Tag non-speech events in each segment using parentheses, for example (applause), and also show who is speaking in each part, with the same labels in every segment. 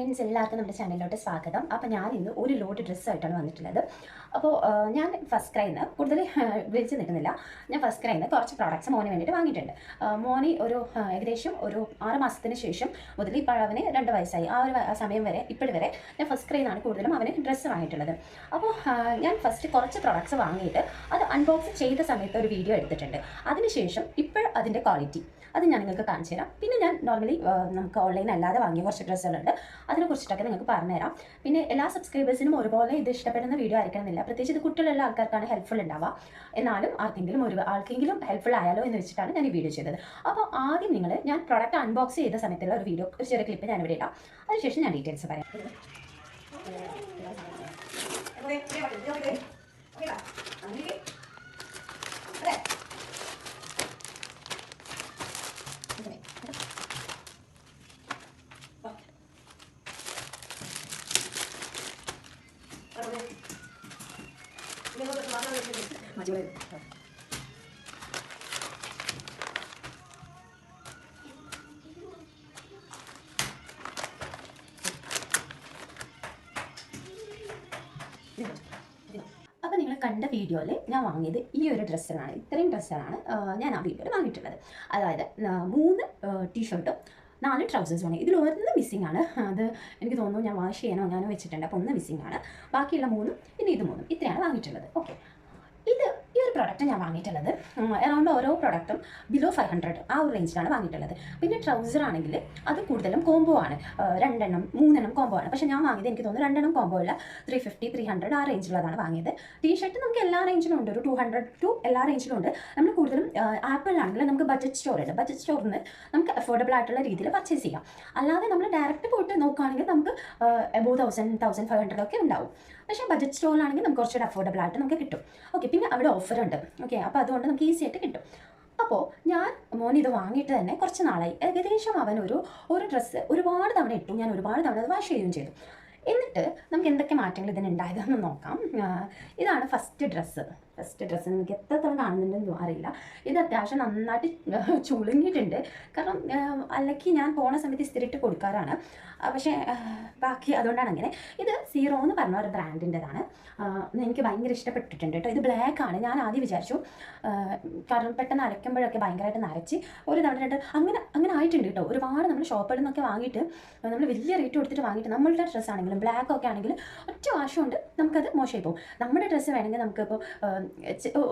Speaker 1: Friends എല്ലാവർക്കും നമ്മുടെ ചാനലിലോട്ട് സ്വാഗതം. അപ്പോൾ ഞാൻ ഇന്ന് ഒരു ലോട്ട് ഡ്രസ്സായിട്ടാണ് വന്നിട്ടുള്ളത്. അപ്പോൾ ഞാൻ ഫസ്റ്റ് ക്രൈന്ന് കൂടുതൽ വിളിച്ച് നിൽക്കുന്നില്ല. ഞാൻ ഫസ്റ്റ് ക്രൈന്ന് കുറച്ച് പ്രോഡക്റ്റ്സ് മോന് വേണ്ടിയിട്ട് വാങ്ങിയിട്ടുണ്ട്. മോന് ഒരു ഏകദേശം ഒരു ആറ് മാസത്തിന് ശേഷം മുതൽ ഇപ്പോൾ അവന് രണ്ട് വയസ്സായി. ആ ഒരു സമയം വരെ ഇപ്പോഴും വരെ ഞാൻ ഫസ്റ്റ് ക്രൈന്നാണ് കൂടുതലും അവന് ഡ്രസ്സ് വാങ്ങിയിട്ടുള്ളത്. അപ്പോൾ ഞാൻ ഫസ്റ്റ് കുറച്ച് പ്രോഡക്റ്റ്സ് വാങ്ങിയിട്ട് അത് അൺബോക്സ് ചെയ്ത സമയത്ത് ഒരു വീഡിയോ എടുത്തിട്ടുണ്ട്. അതിനുശേഷം ഇപ്പോൾ അതിന്റെ ക്വാളിറ്റി അത് ഞാൻ നിങ്ങൾക്ക് കാണിച്ചു തരാം പിന്നെ ഞാൻ നോർമലി നമുക്ക് ഓൺലൈൻ അല്ലാതെ വാങ്ങിയ കുറച്ച് ഡ്രസ്സുകളുണ്ട് അതിനെ കുറിച്ചിട്ടൊക്കെ നിങ്ങൾക്ക് പറഞ്ഞുതരാം. പിന്നെ എല്ലാ സബ്സ്ക്രൈബേഴ്സിനും ഒരുപോലെ ഇത് ഇഷ്ടപ്പെടുന്ന വീഡിയോ ആയിരിക്കണമെന്നില്ല. പ്രത്യേകിച്ച് ഇത് കുട്ടികളുള്ള ആൾക്കാർക്കാണ് ഹെൽപ്ഫുൾ ഉണ്ടാവുക. എന്നാലും ആർക്കെങ്കിലും ഒരു ആൾക്കെങ്കിലും ഹെൽപ്ഫുൾ ആയാലോ എന്ന് വെച്ചിട്ടാണ് ഞാൻ ഈ വീഡിയോ ചെയ്തത്. അപ്പോൾ ആദ്യം നിങ്ങൾ ഞാൻ പ്രോഡക്റ്റ് അൺബോക്സ് ചെയ്ത സമയത്തുള്ള ഒരു വീഡിയോ ഒരു ചെറിയ ക്ലിപ്പ് ഞാൻ ഇവിടെ ഇടാം. അതിനുശേഷം ഞാൻ ഡീറ്റെയിൽസ് പറയാം. അപ്പോൾ നിങ്ങൾ കണ്ട വീഡിയോയിൽ ഞാൻ വാങ്ങിയത് ഈ ഒരു ഡ്രസ്സുകളാണ് ഇത്രയും ഡ്രസ്സാണ് ഞാൻ ആ വീഡിയോയിൽ വാങ്ങിയിട്ടുള്ളത്. അതായത് മൂന്ന് ടീഷർട്ടും നാല് ട്രൗസേഴ്സുമാണ് ഇതിൽ ഒന്ന് മിസ്സിംഗ് ആണ്. അത് എനിക്ക് തോന്നുന്നു ഞാൻ വാഷ് ചെയ്യാനോ ഞാനോ വെച്ചിട്ടുണ്ട്. അപ്പോൾ ഒന്ന് മിസ്സിംഗ് ആണ്. ബാക്കിയുള്ള മൂന്നും പിന്നെ ഇത് മൂന്നും. ഇത്രയാണ് വാങ്ങിയിട്ടുള്ളത്. ഓക്കെ ഒരു പ്രൊഡക്റ്റ് ഞാൻ വാങ്ങിയിട്ടുള്ളത്. അറൗണ്ട് ഓരോ പ്രൊഡക്റ്റും ബിലോ ഫൈവ് ഹൺഡ്രഡ് ആ ഒരു റേഞ്ചിലാണ് വാങ്ങിയിട്ടുള്ളത്. പിന്നെ ട്രൗസർ ആണെങ്കിൽ അത് കൂടുതലും കോംബോ ആണ്. രണ്ടെണ്ണം മൂന്നെണ്ണം കോംബോ ആണ്. പക്ഷേ ഞാൻ വാങ്ങിയത് എനിക്ക് തോന്നുന്നു രണ്ടെണ്ണം കോംബോ അല്ല. ത്രീ ഫിഫ്റ്റി ത്രീ ഹൺഡ്രഡ് ആ റേഞ്ചിലുള്ളതാണ് വാങ്ങിയത്. ടീ ഷർട്ട് നമുക്ക് എല്ലാ റേഞ്ചിലും ഉണ്ട്. ഒരു ടു ഹൺഡ്രഡ് ടു എല്ലാ റേഞ്ചിലും ഉണ്ട്. നമ്മൾ കൂടുതലും ആപ്പിളിലാണെങ്കിൽ നമുക്ക് ബഡ്ജറ്റ് സ്റ്റോർ ഉണ്ട് ബഡ്ജറ്റ് സ്റ്റോറിൽ നിന്ന് നമുക്ക് അഫോർഡബിൾ ആയിട്ടുള്ള രീതിയിൽ പർച്ചേസ് ചെയ്യാം. അല്ലാതെ നമ്മൾ ഡയറക്റ്റ് പോയിട്ട് നോക്കുകയാണെങ്കിൽ നമുക്ക് above thousand thousand five hundred ഒക്കെ ഉണ്ടാവും. പക്ഷേ ബഡ്ജറ്റ് സ്റ്റോറിലാണെങ്കിൽ നമുക്ക് കുറച്ചുകൂടെ അഫോർഡബിൾ ആയിട്ട് നമുക്ക് കിട്ടും. ഓക്കെ പിന്നെ അവിടെ ഓഫർ ഉണ്ട്. ഓക്കെ അപ്പോൾ അതുകൊണ്ട് നമുക്ക് ഈസി ആയിട്ട് കിട്ടും. അപ്പോൾ ഞാൻ മോൻ ഇത് വാങ്ങിയിട്ട് തന്നെ കുറച്ച് നാളായി. ഏകദേശം അവൻ ഒരു ഒരു ഡ്രസ്സ് ഒരുപാട് തവണ ഇട്ടു. ഞാൻ ഒരുപാട് തവണ അത് വാഷ് ചെയ്യുകയും ചെയ്തു. എന്നിട്ട് നമുക്ക് എന്തൊക്കെ മാറ്റങ്ങൾ ഇതിന് ഉണ്ടായതെന്ന് നോക്കാം ഇതാണ് ഫസ്റ്റ് ഡ്രസ്സ് ഫസ്റ്റ് ഡ്രസ്സ് നിങ്ങൾക്ക് എത്രത്തോളം കാണുന്നുണ്ടെന്ന് അറിയില്ല. ഇത് അത്യാവശ്യം നന്നായിട്ട് ചുളുങ്ങിയിട്ടുണ്ട്. കാരണം അല്ലെങ്കിൽ ഞാൻ പോണ സമയത്ത് ഇസ്തിരിട്ട് കൊടുക്കാറാണ്. പക്ഷേ ബാക്കി അതുകൊണ്ടാണ് അങ്ങനെ. ഇത് സീറോ എന്ന് പറഞ്ഞ ഒരു ബ്രാൻഡിന്റെതാണ്. എനിക്ക് ഭയങ്കര ഇഷ്ടപ്പെട്ടിട്ടുണ്ട് കേട്ടോ. ഇത് ബ്ലാക്ക് ആണ്. ഞാൻ ആദ്യം വിചാരിച്ചു കാരണം പെട്ടെന്ന് അരയ്ക്കുമ്പോഴൊക്കെ ഭയങ്കരമായിട്ട് നരച്ച് ഒരു തവണ രണ്ട് അങ്ങനെ അങ്ങനെ ആയിട്ടുണ്ട് കേട്ടോ. ഒരുപാട് നമ്മൾ ഷോപ്പിൽ നിന്നൊക്കെ വാങ്ങിയിട്ട് നമ്മൾ വലിയ റേറ്റ് കൊടുത്തിട്ട് വാങ്ങിയിട്ട് നമ്മളുടെ ഡ്രസ്സ് ആണെങ്കിലും ബ്ലാക്ക് ഒക്കെ ആണെങ്കിലും ഒറ്റ വാഷം കൊണ്ട് നമുക്കത് മോശമായി പോകും. നമ്മുടെ ഡ്രസ്സ് വേണമെങ്കിൽ നമുക്കിപ്പോൾ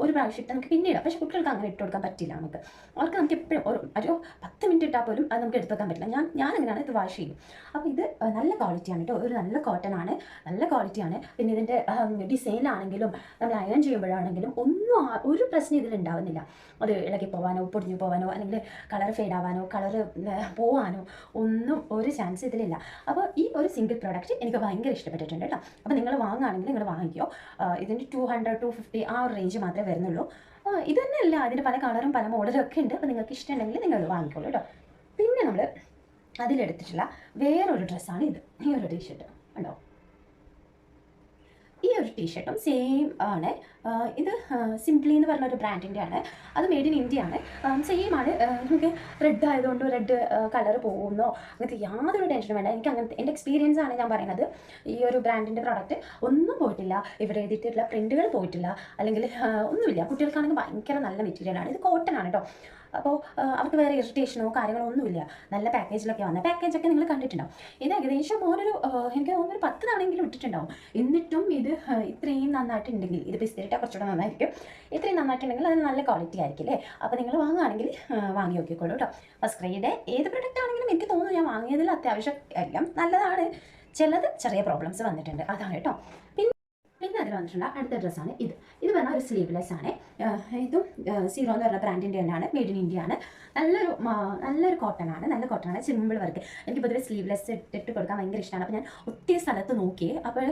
Speaker 1: ഒരു പ്രാവശ്യം ഇട്ട് നമുക്ക് പിന്നീട് പക്ഷേ കുട്ടികൾക്ക് അങ്ങനെ ഇട്ട് കൊടുക്കാൻ പറ്റില്ല നമുക്ക്. അവർക്ക് നമുക്ക് എപ്പോഴും ഒരു പത്ത് മിനിറ്റ് ഇട്ടാൽ പോലും അത് നമുക്ക് എടുത്ത് വെക്കാൻ പറ്റില്ല. ഞാൻ ഞാൻ അങ്ങനെയാണ് ഇത് വാഷ് ചെയ്യും. അപ്പോൾ ഇത് നല്ല ക്വാളിറ്റിയാണ് കേട്ടോ. ഒരു നല്ല കോട്ടൺ ആണ്. നല്ല ക്വാളിറ്റിയാണ് പിന്നെ ഇതിന്റെ ഡിസൈനാണെങ്കിലും നമ്മൾ അയൺ ചെയ്യുമ്പോഴാണെങ്കിലും ഒന്നും ഒരു പ്രശ്നം ഇതിൽ ഉണ്ടാവുന്നില്ല. അത് ഇളകി പോവാനോ പൊടിഞ്ഞു പോവാനോ അല്ലെങ്കിൽ കളർ ഫെയ്ഡ് ആവാനോ കളർ പോവാനോ ഒന്നും ഒരു ചാൻസ് ഇതിലില്ല. അപ്പോൾ ഈ ഒരു സിംഗിൾ പ്രോഡക്റ്റ് എനിക്ക് ഭയങ്കര ഇഷ്ടപ്പെട്ടിട്ടുണ്ട് കേട്ടോ. അപ്പോൾ നിങ്ങൾ വാങ്ങുകയാണെങ്കിൽ നിങ്ങൾ വാങ്ങിക്കോ. ഇതിന്റെ ടു ഹൺഡ്രഡ് ടു ഫിഫ്റ്റി ആ ഒരു റേഞ്ച് മാത്രമേ വരുന്നുള്ളൂ. ഇത് തന്നെയല്ല അതിന് പല കളറും പല മോഡലും ഒക്കെ ഉണ്ട്. അപ്പോൾ നിങ്ങൾക്ക് ഇഷ്ടമുണ്ടെങ്കിൽ നിങ്ങൾ വാങ്ങിക്കോളൂ കേട്ടോ. പിന്നെ നമ്മൾ അതിലെടുത്തിട്ടുള്ള വേറൊരു ഡ്രസ്സാണ് ഇത്. ഈ ഒരു ടീഷർട്ട് ഉണ്ടോ ഈ ഒരു ടീഷർട്ടും സെയിം ആണ്. ഇത് സിംപ്ലി എന്ന് പറഞ്ഞ ഒരു ബ്രാൻഡിന്റെ ആണ്. അത് മെയ്ഡ് ഇൻ ഇന്ത്യ ആണ്. സെയിം ആണ്. നമുക്ക് റെഡ് ആയതുകൊണ്ട് റെഡ് കളർ പോകുന്നോ. അങ്ങനത്തെ യാതൊരു ടെൻഷനും വേണ്ട. എനിക്ക് അങ്ങനത്തെ എന്റെ എക്സ്പീരിയൻസ് ആണ് ഞാൻ പറയുന്നത്. ഈ ഒരു ബ്രാൻഡിന്റെ പ്രോഡക്റ്റ് ഒന്നും പോയിട്ടില്ല. ഇവിടെ എഴുതിയിട്ടുള്ള പ്രിന്റുകൾ പോയിട്ടില്ല. അല്ലെങ്കിൽ ഒന്നുമില്ല. കുട്ടികൾക്കാണെങ്കിൽ ഭയങ്കര നല്ല മെറ്റീരിയലാണ് ഇത് കോട്ടൺ ആണ് കേട്ടോ അപ്പോൾ അവർക്ക് വേറെ ഇറിറ്റേഷനോ കാര്യങ്ങളോ ഒന്നുമില്ല. നല്ല പാക്കേജിലൊക്കെ വന്ന പാക്കേജൊക്കെ നിങ്ങൾ കണ്ടിട്ടുണ്ടാവും. ഇത് ഏകദേശം മോനൊരു എനിക്ക് തോന്നുന്നു ഒരു പത്ത് തവണയെങ്കിലും ഇട്ടിട്ടുണ്ടാവും. എന്നിട്ടും ഇത് ഇത്രയും നന്നായിട്ടുണ്ടെങ്കിൽ ഇത് ബിസ്തിരിട്ടാൽ കുറച്ചുകൂടെ നന്നായിരിക്കും. ഇത്രയും നന്നായിട്ടുണ്ടെങ്കിൽ അത് നല്ല ക്വാളിറ്റി ആയിരിക്കും അല്ലേ? അപ്പോൾ നിങ്ങൾ വാങ്ങുകയാണെങ്കിൽ വാങ്ങി നോക്കിക്കോളൂ കേട്ടോ. ഫസ്റ്റ് ക്രൈയുടെ ഏത് പ്രൊഡക്റ്റ് ആണെങ്കിലും എനിക്ക് തോന്നുന്നു ഞാൻ വാങ്ങിയതിൽ അത്യാവശ്യം എല്ലാം നല്ലതാണ്. ചിലത് ചെറിയ പ്രോബ്ലംസ് വന്നിട്ടുണ്ട്. അതാണ് കേട്ടോ. പിന്നെ പിന്നെ അതിൽ വന്നിട്ടുള്ള അടുത്ത ഡ്രസ്സാണ് ഇത്. ഇത് പറഞ്ഞാൽ ഒരു സ്ലീവ്ലെസ് ആണ്. ഇതും സീറോ എന്ന് പറഞ്ഞ ബ്രാൻഡിന്റെ തന്നെയാണ്. മെയ്ഡ് ഇൻ ഇന്ത്യ ആണ്. നല്ലൊരു നല്ലൊരു കോട്ടൺ ആണ്. നല്ല കോട്ടൺ ആണ്. സിമ്പിൾ വർക്ക് എനിക്ക് പൊതുവെ സ്ലീവ്ലെസ് ഇട്ടിട്ട് കൊടുക്കാൻ ഭയങ്കര ഇഷ്ടമാണ് അപ്പോൾ ഞാൻ ഒത്തിരി സ്ഥലത്ത് നോക്കി. അപ്പോൾ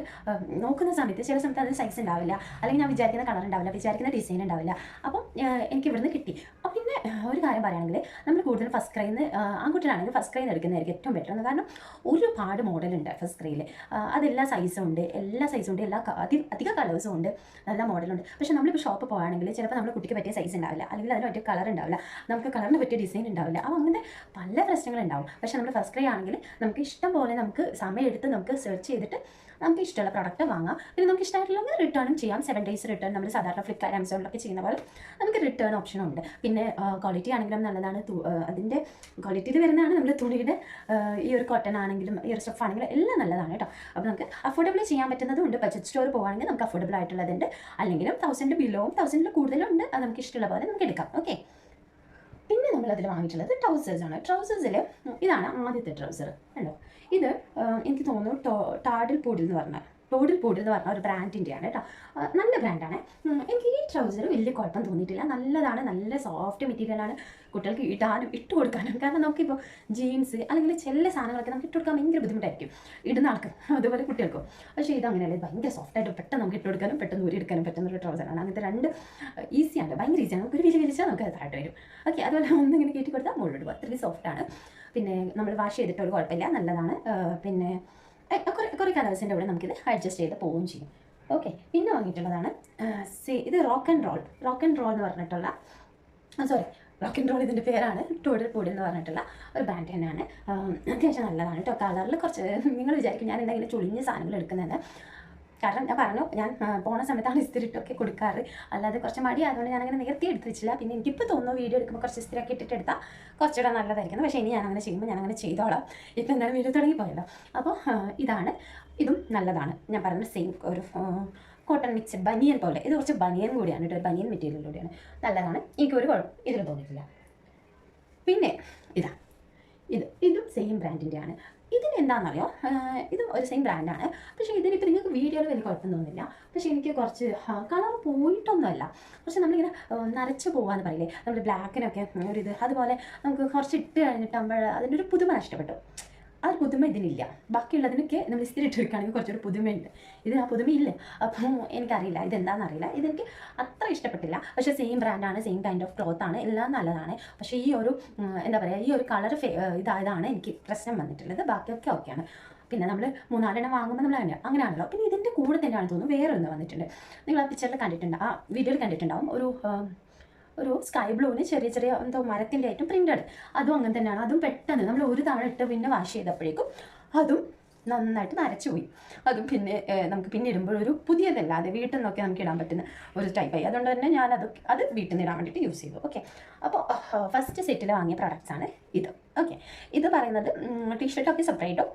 Speaker 1: നോക്കുന്ന സമയത്ത് ചില സമയത്ത് അതിന് സൈസ് ഉണ്ടാവില്ല. അല്ലെങ്കിൽ ഞാൻ വിചാരിക്കുന്ന കളർ ഉണ്ടാവില്ല. വിചാരിക്കുന്ന ഡിസൈൻ ഉണ്ടാവില്ല. അപ്പം എനിക്ക് ഇവിടുന്ന് കിട്ടി. പിന്നെ ഒരു കാര്യം പറയുകയാണെങ്കിൽ നമ്മൾ കൂടുതൽ ഫസ്റ്റ് ക്രൈന്ന് ആൺകുട്ടികളാണെങ്കിൽ ഫസ്റ്റ് ക്രൈന്ന് എടുക്കുന്നതായിരിക്കും ഏറ്റവും ബെറ്റർ കാരണം ഒരുപാട് മോഡലുണ്ട് ഫസ്റ്റ് ക്രൈയിൽ അതെല്ലാ സൈസും ഉണ്ട് എല്ലാ സൈസും ഉണ്ട് എല്ലാ അധിക കളേഴ്സും ഉണ്ട് നല്ല മോഡലുണ്ട് പക്ഷേ നമ്മളിപ്പോൾ ഷോപ്പ് പോകുകയാണെങ്കിൽ ചിലപ്പോൾ നമ്മൾ കുട്ടിക്ക് പറ്റിയ സൈസ് ഉണ്ടാവില്ല അല്ലെങ്കിൽ അതിന് പറ്റിയ കളർ ഉണ്ടാവില്ല നമുക്ക് കളറിന് പറ്റിയ ഡിസൈൻ ഉണ്ടാവില്ല അപ്പോൾ അങ്ങനെ പല പ്രശ്നങ്ങളുണ്ടാവും പക്ഷേ നമ്മൾ ഫസ്റ്റ് ക്രൈ ആണെങ്കിൽ നമുക്ക് ഇഷ്ടം പോലെ നമുക്ക് സമയം എടുത്ത് നമുക്ക് സെർച്ച് ചെയ്തിട്ട് നമുക്ക് ഇഷ്ടമുള്ള പ്രോഡക്റ്റ് വാങ്ങാം. പിന്നെ നമുക്ക് ഇഷ്ടമായിട്ടുള്ള റിട്ടേണും ചെയ്യാം. സെവൻ ഡേയ്സ് റിട്ടേൺ നമ്മൾ സാധാരണ ഫ്ലിപ്കാർട്ട് ആമസോണിലൊക്കെ ചെയ്യുന്ന പോലെ നമുക്ക് റിട്ടേൺ ഓപ്ഷൻ ഉണ്ട്. പിന്നെ ക്വാളിറ്റി ആണെങ്കിലും നല്ലതാണ്. അതിന്റെ ക്വാളിറ്റിയിൽ വരുന്നതാണ് നമ്മൾ തുണിയുടെ ഈ ഒരു കോട്ടൺ ആണെങ്കിലും ഈ ഒരു സ്റ്റഫ് ആണെങ്കിലും എല്ലാം നല്ലതാണ് കേട്ടോ. അപ്പോൾ നമുക്ക് അഫോർഡബിൾ ചെയ്യാൻ പറ്റുന്നതും ഉണ്ട്. ബഡ്ജറ്റ് സ്റ്റോർ പോകുകയാണെങ്കിൽ നമുക്ക് അഫോർഡബിൾ ആയിട്ടുള്ളതുണ്ട് അല്ലെങ്കിലും തൗസൻഡ് ബിലോവും തൗസൻഡിൽ കൂടുതലും ഉണ്ട് അത് നമുക്ക് ഇഷ്ടമുള്ള പോലെ നമുക്ക് എടുക്കാം. ഓക്കെ പിന്നെ നമ്മൾ അതിൽ വാങ്ങിയിട്ടുള്ളത് ട്രൗസേഴ്സ് ആണ്. ട്രൗസേഴ്സിൽ ഇതാണ് ആദ്യത്തെ ട്രൗസർ കണ്ടോ? ഇത് എനിക്ക് തോന്നുന്നു ടാഡിൽ പൂഡിൽ എന്ന് പറഞ്ഞ. ടോഡിൽ പൂടിൽ എന്ന് പറഞ്ഞ ഒരു ബ്രാൻഡിന്റെയാണ് കേട്ടോ നല്ല ബ്രാൻഡാണ് എനിക്ക് ഈ ട്രൗസർ വലിയ കുഴപ്പം തോന്നിയിട്ടില്ല. നല്ലതാണ് നല്ല സോഫ്റ്റ് മെറ്റീരിയലാണ് കുട്ടികൾക്ക് ഇടാനും ഇട്ട് കൊടുക്കാനും. കാരണം നമുക്കിപ്പോൾ ജീൻസ് അല്ലെങ്കിൽ ചില സാധനങ്ങളൊക്കെ നമുക്ക് ഇട്ട് കൊടുക്കാൻ ഭയങ്കര ബുദ്ധിമുട്ടായിരിക്കും. ഇടുന്ന ആൾക്ക് അതുപോലെ കുട്ടികൾക്കും. പക്ഷേ ഇത് അങ്ങനെയല്ല ഭയങ്കര സോഫ്റ്റായിട്ട് പെട്ടെന്ന് നമുക്ക് ഇട്ട് കൊടുക്കാനും പെട്ടെന്ന് ഊരി എടുക്കാനും പറ്റുന്ന ഒരു ട്രൗസറാണ് അങ്ങനത്തെ രണ്ട് ഈസിയാണ് ഭയങ്കര ഈസിയാണ് നമുക്ക് ഒരു വില വിളിച്ചാൽ നമുക്ക് അത് താഴോട്ട് വരും. ഓക്കെ അതുപോലെ ഒന്നിങ്ങനെ കയറ്റി കൊടുത്താൽ മുകളിലോട്ട് ഇടുക അത്രയും സോഫ്റ്റാണ് പിന്നെ നമ്മൾ വാഷ് ചെയ്തിട്ട് ഒരു കുഴപ്പമില്ല. നല്ലതാണ്. പിന്നെ കുറേ കുറേ കളേഴ്സിന്റെ കൂടെ നമുക്കിത് അഡ്ജസ്റ്റ് ചെയ്ത് പോവുകയും ചെയ്യും. ഓക്കെ പിന്നെ വാങ്ങിയിട്ടുള്ളതാണ് സേ- ഇത് rock and roll rock and roll എന്ന് പറഞ്ഞിട്ടുള്ള സോറി റോക്ക് ആൻഡ് റോൾ ഇതിന്റെ പേരാണ് ടോഡൽ പൊടി എന്ന് പറഞ്ഞിട്ടുള്ള ഒരു ബ്രാൻഡ് തന്നെയാണ്. അത്യാവശ്യം നല്ലതാണ് കേട്ടോ കളറിൽ കുറച്ച് നിങ്ങൾ വിചാരിക്കും ഞാൻ എന്തെങ്കിലും ചുളിഞ്ഞ സാധനങ്ങൾ എടുക്കുന്നത് കാരണം ഞാൻ പറഞ്ഞു ഞാൻ പോണ സമയത്താണ് ഇസ്തിരിട്ടൊക്കെ കൊടുക്കാറ്. അല്ലാതെ കുറച്ച് മടി ആയതുകൊണ്ട് ഞാൻ അങ്ങനെ നേരത്തെ എടുത്ത് വെച്ചില്ല പിന്നെ എനിക്കിപ്പോൾ തോന്നുന്നു വീഡിയോ എടുക്കുമ്പോൾ കുറച്ച് ഇസ്തിരിയൊക്കെ ഇട്ടിട്ട് എടുത്താൽ കുറച്ചുകൂടെ നല്ലതായിരിക്കും. പക്ഷേ ഇനി ഞാൻ അങ്ങനെ ചെയ്യുമ്പോൾ ഞാൻ അങ്ങനെ ചെയ്തോളാം. ഇപ്പം എന്തായാലും വീഡിയോ തുടങ്ങിപ്പോയല്ലോ അപ്പോൾ ഇതാണ്. ഇതും നല്ലതാണ്. ഞാൻ പറഞ്ഞ സെയിം ഒരു കോട്ടൺ മിക്സ് ബനിയൻ പോലെ. ഇത് കുറച്ച് ബനിയൻ കൂടിയാണ് കേട്ടോ. ഒരു ബനിയൻ മെറ്റീരിയൽ കൂടിയാണ് നല്ലതാണ് എനിക്കൊരു കുഴപ്പം ഇതിൽ തോന്നിയിട്ടില്ല. പിന്നെ ഇതാ. ഇത് ഇതും സെയിം ബ്രാൻഡിന്റെയാണ് എന്താണെന്നറിയോ ഇതും ഒരു സെയിം ബ്രാൻഡാണ് പക്ഷേ ഇതിനിപ്പോൾ നിങ്ങൾക്ക് വീഡിയോയിൽ വലിയ കുഴപ്പം തോന്നുന്നില്ല പക്ഷേ എനിക്ക് കുറച്ച് കളർ പോയിട്ടൊന്നുമല്ല. പക്ഷെ നമ്മളിങ്ങനെ നരച്ച് പോകാന്ന് പറയില്ലേ? നമ്മൾ ബ്ലാക്കിനൊക്കെ ഒരു ഇത്. അതുപോലെ നമുക്ക് കുറച്ച് ഇട്ട് കഴിഞ്ഞിട്ടാകുമ്പോൾ അതിന്റെ ഒരു പുതുമ നഷ്ടപ്പെട്ടു. ആ ഒരു പുതുമ ഇതിനില്ല. ബാക്കിയുള്ളതിനൊക്കെ നമ്മൾ ഇസ്തിരി ഇട്ട് വെക്കുകയാണെങ്കിൽ കുറച്ചൊരു പുതുമയുണ്ട്. ഇതിന് ആ പുതുമയില്ല? അപ്പം എനിക്കറിയില്ല. ഇതെന്താണെന്ന് അറിയില്ല ഇതെനിക്ക് അത്ര ഇഷ്ടപ്പെട്ടില്ല. പക്ഷേ സെയിം ബ്രാൻഡാണ് സെയിം കൈൻഡ് ഓഫ് ക്ലോത്ത് ആണ്. എല്ലാം നല്ലതാണ്. പക്ഷേ ഈ ഒരു എന്താ പറയുക ഈ ഒരു കളർ ഇതായതാണ് എനിക്ക് പ്രശ്നം വന്നിട്ടുള്ളത്. ബാക്കിയൊക്കെ ഓക്കെയാണ് പിന്നെ നമ്മൾ മൂന്നാലെണ്ണം വാങ്ങുമ്പോൾ നമ്മൾ അങ്ങനെ അങ്ങനെയാണല്ലോ. പിന്നെ ഇതിന്റെ കൂടെ തന്നെയാണ് തോന്നുന്നു വേറെ ഒന്ന് വന്നിട്ടുണ്ട്. നിങ്ങൾ ആ പിക്ചറിൽ കണ്ടിട്ടുണ്ട് ആ വീഡിയോയിൽ കണ്ടിട്ടുണ്ടാവും. ഒരു ഒരു സ്കൈ ബ്ലൂവിന് ചെറിയ ചെറിയ എന്തോ മരത്തിന്റെ ആയിട്ടും പ്രിന്റഡ് അതും അങ്ങനെ തന്നെയാണ്. അതും പെട്ടെന്ന് നമ്മൾ ഒരു തവണ ഇട്ട് പിന്നെ വാഷ് ചെയ്തപ്പോഴേക്കും അതും നന്നായിട്ട് നരച്ചു പോയി. അതും പിന്നെ നമുക്ക് പിന്നെ ഇടുമ്പോൾ ഒരു പുതിയതല്ല. പുതിയതല്ലാതെ വീട്ടിൽ നിന്നൊക്കെ നമുക്ക് ഇടാൻ പറ്റുന്ന ഒരു ടൈപ്പായി അതുകൊണ്ട് തന്നെ ഞാൻ അത് അത് വീട്ടിൽ നിന്ന് ഇടാൻ വേണ്ടിയിട്ട് യൂസ് ചെയ്തു. ഓക്കെ അപ്പോൾ ഫസ്റ്റ് സെറ്റിൽ വാങ്ങിയ പ്രോഡക്റ്റ്സ് ആണ് ഇത്. ഓക്കെ ഇത് പറയുന്നത് ടീഷർട്ടൊക്കെ സെപ്പറേറ്റും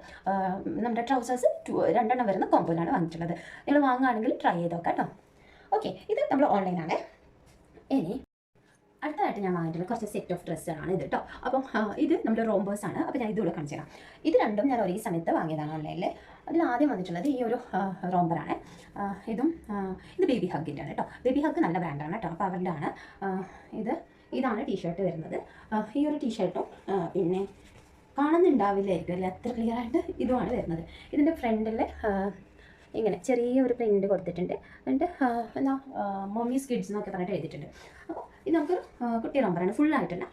Speaker 1: നമ്മുടെ ട്രൗസേഴ്സ് ടു രണ്ടെണ്ണം വരുന്ന കോമ്പോയിലാണ് വാങ്ങിയിട്ടുള്ളത്. നിങ്ങൾ വാങ്ങുകയാണെങ്കിൽ ട്രൈ ചെയ്ത് നോക്കാം കേട്ടോ. ഓക്കെ ഇത് നമ്മൾ ഓൺലൈനാണ് ഇനി അടുത്തതായിട്ട് ഞാൻ വാങ്ങിയിട്ടുള്ള കുറച്ച് സെറ്റ് ഓഫ് ഡ്രസ്സുകളാണ് ഇത് കേട്ടോ അപ്പം ഇത് നമ്മുടെ റോംബേഴ്സ് ആണ്. അപ്പോൾ ഞാൻ ഇതുകൂടെ കാണിച്ചു ഇത് രണ്ടും ഞാൻ ഒരേ സമയത്ത് വാങ്ങിയതാണ് ഓൺലൈനിൽ അതിൽ ആദ്യം വന്നിട്ടുള്ളത് ഈ ഒരു റോംബറാണ് ഇതും ഇത് ബേബി ഹഗിന്റെ ആണ് കേട്ടോ ബേബി ഹഗ് നല്ല ബ്രാൻഡാണ് കേട്ടോ അപ്പോൾ അവരുടെ ആണ് ഇത്. ഇതാണ് ടീഷർട്ട് വരുന്നത്. ഈ ഒരു ടീഷർട്ടും പിന്നെ കാണുന്നുണ്ടാവില്ലായിരിക്കും അല്ലേ? അത്ര ക്ലിയർ ആയിട്ട് ഇതുമാണ് വരുന്നത്. ഇതിന്റെ ഫ്രണ്ടിൽ ഇങ്ങനെ ചെറിയ ഒരു പ്രിന്റ് കൊടുത്തിട്ടുണ്ട്. എന്നിട്ട് എന്താ മമ്മീസ് കിഡ്സ് എന്നൊക്കെ പറഞ്ഞിട്ട് എഴുതിയിട്ടുണ്ട്. അപ്പോൾ ഇത് നമുക്ക് കുട്ടി നമ്പറാണ് ഫുൾ ആയിട്ടല്ല.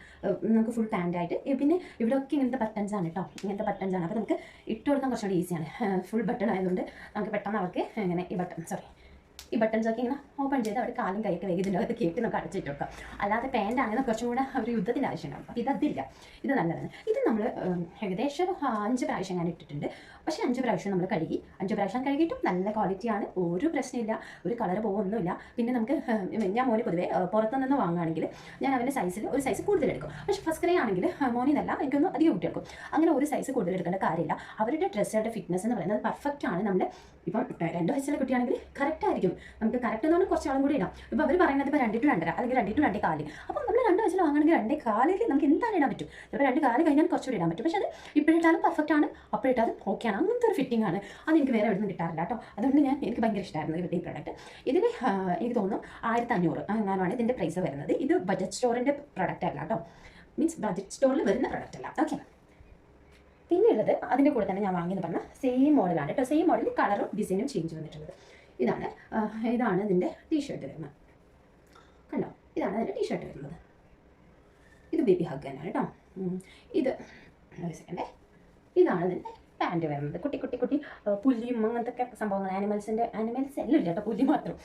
Speaker 1: നമുക്ക് ഫുൾ പാന്റായിട്ട് പിന്നെ ഇവിടെ ഒക്കെ ഇങ്ങനത്തെ ബട്ടൺസ് ആണ് കേട്ടോ ഇങ്ങനത്തെ ബട്ടൺസ് ആണ്. അപ്പോൾ നമുക്ക് ഇട്ട് കൊടുക്കാൻ കുറച്ചുകൂടി ഈസിയാണ് ഫുൾ ബട്ടൺ ആയതുകൊണ്ട് നമുക്ക് പെട്ടെന്ന് അവർക്ക് ഇങ്ങനെ ഈ ബട്ടൺ സോറി ഈ ബട്ടൺ ചോക്കി ഇങ്ങനെ ഓപ്പൺ ചെയ്ത് അവിടെ കാലും കൈയൊക്കെ വേഗത്തിന്റെ അകത്ത് കേട്ട് നമുക്ക് അടച്ചിട്ട് വെക്കാം. അല്ലാതെ പാന്റ് ആണെങ്കിൽ കുറച്ചും കൂടെ ഒരു യുദ്ധത്തിന്റെ ആവശ്യമുണ്ടാവും. അപ്പോൾ ഇതതില്ല. ഇത് നല്ലതാണ്. ഇത് നമ്മൾ ഏകദേശം അഞ്ച് പ്രാവശ്യം ഞാൻ ഇട്ടിട്ടുണ്ട്. പക്ഷേ അഞ്ച് പ്രാവശ്യം നമ്മൾ കഴുകി അഞ്ച് പ്രാവശ്യം കഴുകിയിട്ടും നല്ല ക്വാളിറ്റിയാണ് ഒരു പ്രശ്നമില്ല. ഒരു കളർ പോകുന്നില്ല പിന്നെ നമുക്ക് ഞാൻ മോന് പൊതുവേ പുറത്തുനിന്ന് വാങ്ങുകയാണെങ്കിൽ ഞാൻ അവന്റെ സൈസിൽ ഒരു സൈസ് കൂടുതലെടുക്കും പക്ഷേ ഫസ്റ്റ് ക്രൈ ആണെങ്കിൽ മോനിന്നല്ല എനിക്കൊന്ന് അധികം കൂട്ടിയെടുക്കും അങ്ങനെ ഒരു സൈസ് കൂടുതൽ എടുക്കേണ്ട കാര്യമില്ല. അവരുടെ ഡ്രസ്സുകളുടെ ഫിറ്റ്നസ് എന്ന് പറയുന്നത് പെർഫെക്റ്റ് ആണ്. നമ്മൾ ഇപ്പം രണ്ട് വയസ്സുള്ള കുട്ടിയാണെങ്കിൽ കറക്റ്റ് ആയിരിക്കും. നമുക്ക് കറക്റ്റ് എന്ന് പറഞ്ഞാൽ കുറച്ചാളും കൂടി ഇടാം. ഇപ്പോൾ അവർ പറയുന്നത് ഇപ്പോൾ രണ്ട് ടു രണ്ടര അല്ലെങ്കിൽ രണ്ട് ടു രണ്ടേ കാൽ. അപ്പോൾ നമ്മൾ രണ്ട് വയസ്സിൽ വാങ്ങണമെങ്കിൽ രണ്ടേ കാലിൽ നമുക്ക് എന്താണ് ഇടാൻ പറ്റും? ചിലപ്പോൾ രണ്ട് കാൽ കഴിഞ്ഞാൽ കുറച്ചുകൂടി ഇടാൻ പറ്റും. പക്ഷേ അത് ഇപ്പോഴിട്ടാലും പെർഫെക്റ്റ് ആണ് അപ്പോഴിട്ടാലും ഓക്കെയാണ് അങ്ങനത്തെ ഒരു ഫിറ്റിംഗ് ആണ്. അത് എനിക്ക് വേറെ എവിടെ നിന്ന് കിട്ടാറില്ല കേട്ടോ. അതുകൊണ്ട് ഞാൻ എനിക്ക് ഭയങ്കര ഇഷ്ടമായിരുന്നു ഈ പ്രോഡക്റ്റ് ഇതിന് എനിക്ക് തോന്നുന്നു ആയിരത്തി അഞ്ഞൂറ് അങ്ങനെയാണ് ഇതിന്റെ പ്രൈസ് വരുന്നത്. ഇത് ബജറ്റ് സ്റ്റോറിന്റെ പ്രോഡക്റ്റ് അല്ല കേട്ടോ. മീൻസ് ബജറ്റ് സ്റ്റോറിൽ വരുന്ന പ്രോഡക്റ്റ് അല്ല. ഓക്കെ പിന്നെ ഉള്ളത് അതിന്റെ കൂടെ തന്നെ ഞാൻ വാങ്ങിയെന്ന് പറഞ്ഞാൽ സെയിം മോഡലാണ് കേട്ടോ. സെയിം മോഡലിൽ കളറും ഡിസൈനും ചേഞ്ച് വന്നിട്ടുള്ളത്. ഇതാണ് ഇതാണ് ഇതിന്റെ ടീഷർട്ട് വരുന്നത്. കണ്ടോ? ഇതാണ് അതിന്റെ ടീഷർട്ട് വരുന്നത്. ഇത് ബേബി ഹഗ് തന്നെയാണ് കേട്ടോ. ഇത് സെക്കൻഡേ ഇതാണ് ഇതിന്റെ പാന്റ് വരുന്നത്. കുട്ടി കുട്ടി കുട്ടി പുലിയും അങ്ങനത്തെ ഒക്കെ സംഭവങ്ങൾ ആനിമൽസിന്റെ ആനിമൽസ് എല്ലാം ഇല്ല കേട്ടോ പുലി മാത്രം.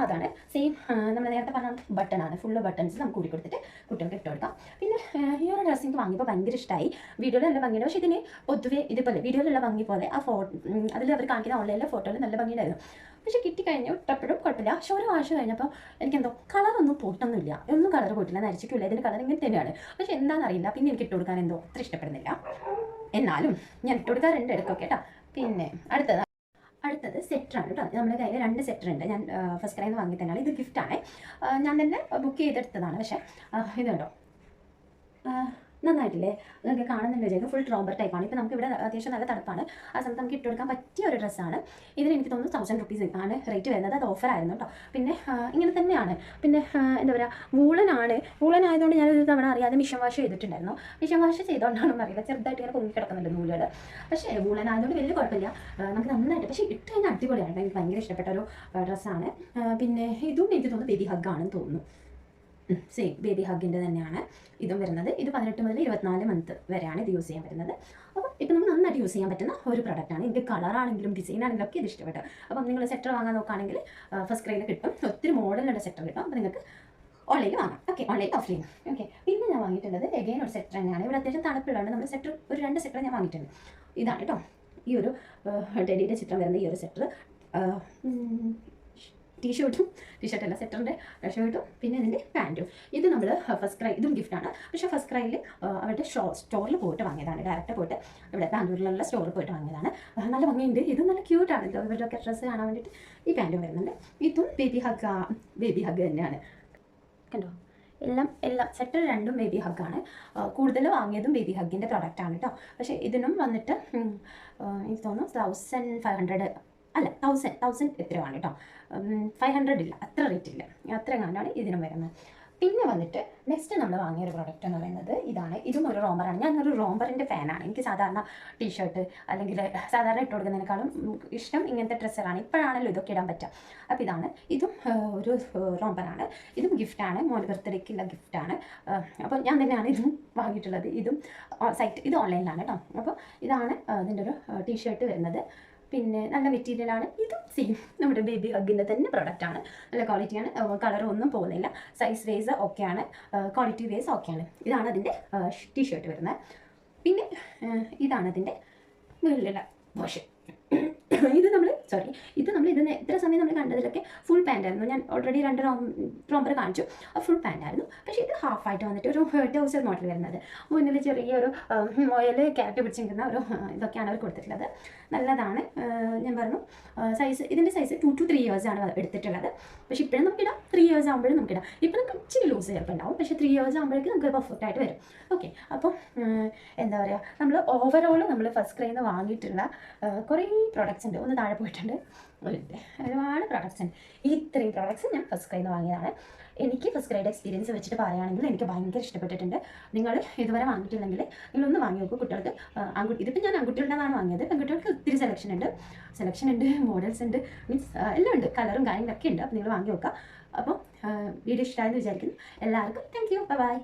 Speaker 1: അതാണ് സെയിം നമ്മൾ നേരത്തെ പറഞ്ഞ ബട്ടണാണ് ഫുള്ള് ബട്ടൺസ് നമുക്ക് കൂടി കൊടുത്തിട്ട് കുട്ടികൾക്ക് ഇട്ട് കൊടുക്കാം. പിന്നെ ഈ ഒരു ഡ്രസ്സ് എനിക്ക് വാങ്ങിയപ്പോൾ ഭയങ്കര ഇഷ്ടമായി വീഡിയോയിൽ നല്ല ഭംഗിയുണ്ട്. പക്ഷേ ഇതിന് പൊതുവേ ഇതുപോലെ വീഡിയോയിലുള്ള ഭംഗി പോലെ ആ ഫോട്ടോ അതിൽ അവർ കാണിക്കുന്ന ഓൺലൈനിലെ ഫോട്ടോയിൽ നല്ല ഭംഗിയുണ്ടായിരുന്നു. പക്ഷെ കിട്ടിക്കഴിഞ്ഞു ഇട്ടപ്പോഴും കുഴപ്പമില്ല. പക്ഷെ ഒരു വാഷ് കഴിഞ്ഞപ്പോൾ എനിക്കെന്തോ കളറൊന്നും പോയിട്ടൊന്നുമില്ല ഒന്നും കളർ പോയിട്ടില്ല നരച്ചിട്ടില്ല ഇതിന്റെ കളർ ഇങ്ങനെ തന്നെയാണ്. പക്ഷെ എന്താണെന്ന് അറിയില്ല പിന്നെ എനിക്ക് ഇട്ട് കൊടുക്കാൻ എന്തോ അത്ര ഇഷ്ടപ്പെടുന്നില്ല. എന്നാലും ഞാൻ ഇട്ട് കൊടുക്കാറുണ്ട് ഇടയ്ക്കൊക്കെ കേട്ടോ. പിന്നെ അടുത്തത് അടുത്തത് സെറ്ററാണ് കേട്ടോ. നമ്മുടെ കയ്യിൽ രണ്ട് സെറ്റർ ഉണ്ട്. ഞാൻ ഫസ്റ്റ് കയ്യിൽ നിന്ന് വാങ്ങി തന്നെയാണ് ഇത് ഗിഫ്റ്റാണ് ഞാൻ തന്നെ ബുക്ക് ചെയ്തെടുത്തതാണ്. പക്ഷേ ആ, ഇത് കണ്ടോ? ആ, നന്നായിട്ടില്ലേ? അതൊക്കെ കാണുന്നുണ്ട് വിചാരിക്കും ഫുൾ ട്രോബർ ടൈപ്പാണ് ഇപ്പോൾ നമുക്ക് ഇവിടെ അത്യാവശ്യം നല്ല തണുപ്പാണ്. ആ സമയത്ത് നമുക്ക് ഇട്ട് കൊടുക്കാൻ പറ്റിയ ഒരു ഡ്രസ്സാണ് ഇതിന് എനിക്ക് തോന്നുന്നു തൗസൻഡ് റുപ്പീസ് ആണ് റേറ്റ് വരുന്നത്. അത് ഓഫർ ആയിരുന്നു കേട്ടോ പിന്നെ ഇങ്ങനെ തന്നെയാണ്. പിന്നെ എന്താ പറയുക വൂളനാണ്. വൂളൻ ആയതുകൊണ്ട് ഞാൻ ഒരു തവണ അറിയാതെ മിഷൻ വാഷ് ചെയ്തിട്ടുണ്ടായിരുന്നു. മിഷൻ വാഷ് ചെയ്തുകൊണ്ടാണെന്ന് അറിയില്ല. ചെറുതായിട്ട് ഇങ്ങനെ പൊങ്ങി കിടക്കുന്നുണ്ട് നൂലുകൾ പക്ഷേ വൂളൻ ആയതുകൊണ്ട് വലിയ കുഴപ്പമില്ല. നമുക്ക് നന്നായിട്ട്. പക്ഷേ ഇട്ട് കഴിഞ്ഞാൽ അടിപൊളിയാണ്. എനിക്ക് ഭയങ്കര ഇഷ്ടപ്പെട്ട ഒരു ഡ്രസ്സാണ് പിന്നെ ഇതും എനിക്ക് തോന്നുന്നു ബേബി ഹഗ്ഗാണെന്ന് തോന്നുന്നു. സെയിം ബേബി ഹഗിന്റെ തന്നെയാണ് ഇതും വരുന്നത്. ഇത് പതിനെട്ട് മുതൽ ഇരുപത്തിനാല് മന്ത് വരെയാണ് ഇത് യൂസ് ചെയ്യാൻ വരുന്നത് അപ്പോൾ ഇപ്പം നമുക്ക് നന്നായിട്ട് യൂസ് ചെയ്യാൻ പറ്റുന്ന ഒരു പ്രൊഡക്റ്റാണ് ഇതിന്റെ കളറാണെങ്കിലും ഡിസൈൻ ആണെങ്കിലും ഒക്കെ ഇത് ഇഷ്ടപ്പെട്ടു. അപ്പം നിങ്ങൾ സെറ്റർ വാങ്ങാൻ നോക്കുകയാണെങ്കിൽ ഫസ്റ്റ് ക്രൈയിൽ കിട്ടും. ഒത്തിരി മോഡലുള്ള സെറ്റർ കിട്ടും. അപ്പോൾ നിങ്ങൾക്ക് ഓൺലൈനിൽ വാങ്ങാം. ഓക്കെ ഓൺലൈൻ ഓഫ്ലൈൻ ഓക്കെ പിന്നെ ഞാൻ വാങ്ങിയിട്ടുള്ളത് എഗെയിൻ ഒരു സെറ്റർ തന്നെയാണ്. ഇവിടെ അത്യാവശ്യം തണുപ്പുള്ളതുകൊണ്ട് നമ്മൾ സെറ്റർ ഒരു രണ്ട് സെറ്റർ ഞാൻ വാങ്ങിയിട്ടുണ്ട്. ഇതാണ് കേട്ടോ. ഈ ഒരു ടെഡിയുടെ ചിത്രം വരുന്ന ഈ ഒരു സെറ്റർ ടീഷർട്ടും ടീഷർട്ടല്ല സെറ്ററിന്റെ ഷർട്ടും പിന്നെ ഇതിന്റെ പാന്റും ഇത് നമ്മൾ ഫസ്റ്റ് ക്രൈ ഇതും ഗിഫ്റ്റാണ് പക്ഷേ ഫസ്റ്റ് ക്രൈയിൽ അവരുടെ ഷോ സ്റ്റോറിൽ പോയിട്ട് വാങ്ങിയതാണ്. ഡയറക്റ്റ് പോയിട്ട് ഇവിടെ ബാംഗ്ലൂരിലുള്ള സ്റ്റോറിൽ പോയിട്ട് വാങ്ങിയതാണ്. നല്ല ഭംഗിയുണ്ട്. ഇത് നല്ല ക്യൂട്ടാണ് ഇവരുടെയൊക്കെ ഡ്രസ്സ് കാണാൻ വേണ്ടിയിട്ട് ഈ പാന്റും വരുന്നുണ്ട്. ഇതും ബേബി ഹഗ് ബേബി ഹഗ് തന്നെയാണ്. കണ്ടോ? എല്ലാം എല്ലാം സെറ്റർ രണ്ടും ബേബി ഹഗ്ഗാണ് കൂടുതൽ വാങ്ങിയതും ബേബി ഹഗ്ഗിന്റെ പ്രൊഡക്റ്റാണ് കേട്ടോ പക്ഷേ ഇതിനും വന്നിട്ട് എനിക്ക് തോന്നുന്നു തൗസൻഡ് ഫൈവ് ഹൺഡ്രഡ് അല്ല തൗസൻഡ് തൗസൻഡ് എത്രയാണ് കേട്ടോ ഫൈവ് ഹൺഡ്രഡ് ഇല്ല അത്ര റേറ്റ് ഇല്ല. അത്ര എങ്ങാണ്ടാണ് ഇതിനും വരുന്നത് പിന്നെ വന്നിട്ട് നെക്സ്റ്റ് നമ്മൾ വാങ്ങിയ ഒരു പ്രോഡക്റ്റ് എന്ന് പറയുന്നത് ഇതാണ്. ഇതും ഒരു റോമറാണ് ഞാനൊരു റോമറിന്റെ ഫാനാണ് എനിക്ക് സാധാരണ ടീഷർട്ട് അല്ലെങ്കിൽ സാധാരണ ഇട്ട് കൊടുക്കുന്നതിനേക്കാളും ഇഷ്ടം ഇങ്ങനത്തെ ഡ്രസ്സുകളാണ് ഇപ്പോഴാണല്ലോ ഇതൊക്കെ ഇടാൻ പറ്റുക അപ്പോൾ ഇതാണ്. ഇതും ഒരു റോമറാണ് ഇതും ഗിഫ്റ്റാണ് മോൻ ബർത്ത്ഡേക്കുള്ള ഗിഫ്റ്റാണ് അപ്പോൾ ഞാൻ തന്നെയാണ് ഇതും വാങ്ങിയിട്ടുള്ളത്. ഇതും സൈറ്റ് ഇത് ഓൺലൈനിലാണ് കേട്ടോ അപ്പോൾ ഇതാണ് ഇതിന്റെ ഒരു ടീഷർട്ട് വരുന്നത്. പിന്നെ നല്ല മെറ്റീരിയലാണ് ഇതും സെയിം നമ്മുടെ ബേബി ഹഗിന്റെ തന്നെ പ്രൊഡക്റ്റാണ് നല്ല ക്വാളിറ്റിയാണ് കളർ ഒന്നും പോകുന്നില്ല. സൈസ് വേസ് ഓക്കെയാണ് ക്വാളിറ്റി വേസ് ഓക്കെയാണ് ഇതാണ് അതിന്റെ ടീഷർട്ട് വരുന്നത്. പിന്നെ ഇതാണ് അതിന്റെ മുകളിലുള്ള പോഷൻ ഇത് നമ്മൾ സോറി ഇത് നമ്മൾ ഇതിന് ഇത്ര സമയം നമ്മൾ കണ്ടതിലൊക്കെ ഫുൾ പാന്റ് ആയിരുന്നു. ഞാൻ ഓൾറെഡി രണ്ട് റോംബർ കാണിച്ചു. ഫുൾ പാന്റ് ആയിരുന്നു. പക്ഷേ ഇത് ഹാഫ് ആയിട്ട് വന്നിട്ട് ഒരു (laughs) ഹൗസർ മോഡൽ വരുന്നത്. മുന്നിൽ ചെറിയൊരു മുയൽ ക്യാരറ്റ് പിടിച്ചിരിക്കുന്ന ഒരു ആ, ഇതൊക്കെയാണ് അവർ കൊടുത്തിട്ടുള്ളത്. നല്ലതാണ്. ഞാൻ പറഞ്ഞു സൈസ് ഇതിന്റെ size two two three years ആണ് എടുത്തിട്ടുള്ളത്. പക്ഷേ ഇപ്പോഴും നമുക്കിടാം. Three years ആകുമ്പോഴും നമുക്കിടാം. ഇപ്പം നമുക്ക് ഇച്ചിരി ലൂസ് ചിലപ്പോൾ ഉണ്ടാവും. പക്ഷേ ത്രീ ഇയേഴ്സ് ആകുമ്പോഴേക്കും നമുക്ക് പെർഫെക്റ്റ് ആയിട്ട് വരും. ഓക്കെ അപ്പം എന്താ പറയുക നമ്മൾ ഓവറോൾ നമ്മൾ ഫസ്റ്റ് ക്രൈന്ന് വാങ്ങിയിട്ടുള്ള കുറേ പ്രോഡക്റ്റ്സ് ഉണ്ട്. ഒന്ന് താഴെ പോയിട്ടുണ്ട് മിനിറ്റ്. ഒരുപാട് പ്രോഡക്റ്റ്സ് ഉണ്ട്. ഈ ഇത്രയും പ്രോഡക്റ്റ്സ് ഞാൻ ഫസ്റ്റ് ക്രൈന്ന് വാങ്ങിയതാണ്. എനിക്ക് ഫസ്റ്റ് ക്രൈഡ് എക്സ്പീരിയൻസ് വെച്ചിട്ട് പറയുകയാണെങ്കിൽ എനിക്ക് ഭയങ്കര ഇഷ്ടപ്പെട്ടിട്ടുണ്ട്. നിങ്ങൾ ഇതുവരെ വാങ്ങിയിട്ടില്ലെങ്കിൽ നിങ്ങളൊന്ന് വാങ്ങി നോക്കൂ കുട്ടികൾക്ക്. ആൺകുട്ടി ഇതിപ്പോൾ ഞാൻ ആൺകുട്ടികളുടെതാണ് വാങ്ങിയത്. പെൺകുട്ടികൾക്ക് ഒത്തിരി സെലക്ഷൻ ഉണ്ട്. സെലക്ഷൻ ഉണ്ട് മോഡൽസ് ഉണ്ട് മീൻസ് എല്ലാം ഉണ്ട്. കളറും കാര്യങ്ങളൊക്കെ ഉണ്ട്. അപ്പോൾ നിങ്ങൾ വാങ്ങി നോക്കുക. അപ്പോൾ വീഡിയോ ഇഷ്ടമായെന്ന് വിചാരിക്കുന്നു. എല്ലാവർക്കും താങ്ക് യു ബൈ